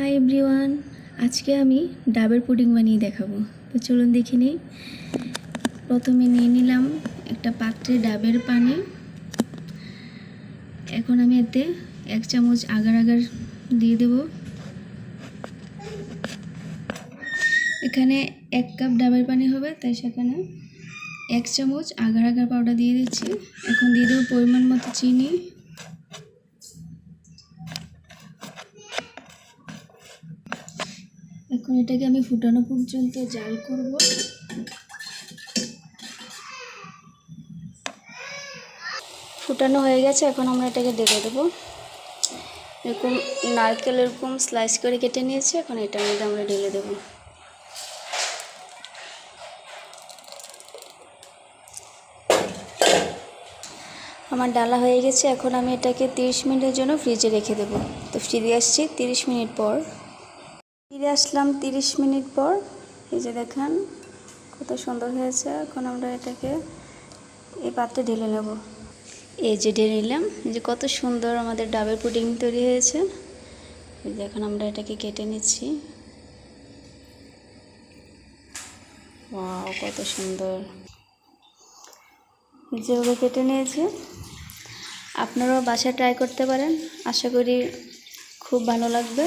Hi everyone আজকে আমি ডাবের পুডিং বানিয়ে দেখাবো। তো চলুন দেখে নিই। প্রথমে নিয়ে নিলাম একটা পাত্রে ডাবের পানি। এখন আমি এতে এক চামচ আগার আগার দিয়ে দেব। এখানে এক কাপ ডাবের পানি হবে, তাই সেখানে এক চামচ আগার আগার পাউডার দিয়ে দিচ্ছি। এখন দিয়ে দেবো পরিমাণ মতো চিনি। এখন এটাকে আমি ফুটানো পর্যন্ত জাল করব। ফুটানো হয়ে গেছে, এখন আমরা এটাকে ঢেকে দেবো। এরকম নারকেল এরকম স্লাইস করে কেটে নিয়েছি, এখন এটার মধ্যে আমরা ঢেলে দেবো। আমার ডালা হয়ে গেছে, এখন আমি এটাকে তিরিশ মিনিটের জন্য ফ্রিজে রেখে দেবো। তো ফিরে আসছি, তিরিশ মিনিট পর। ফিরে আসলাম তিরিশ মিনিট পর। এই যে দেখেন, কত সুন্দর হয়েছে। এখন আমরা এটাকে, এই পাত্রে ঢেলে নেব। এই যে ঢেলে নিলাম। এই যে কত সুন্দর আমাদের ডাবের পুডিং তৈরি হয়েছে। এই যে এখন আমরা এটাকে কেটে নিচ্ছি। ওয়াও, কত সুন্দর। যেভাবে কেটে নিয়েছি। আপনারাও বাসায় ট্রাই করতে পারেন। আশা করি খুব ভালো লাগবে।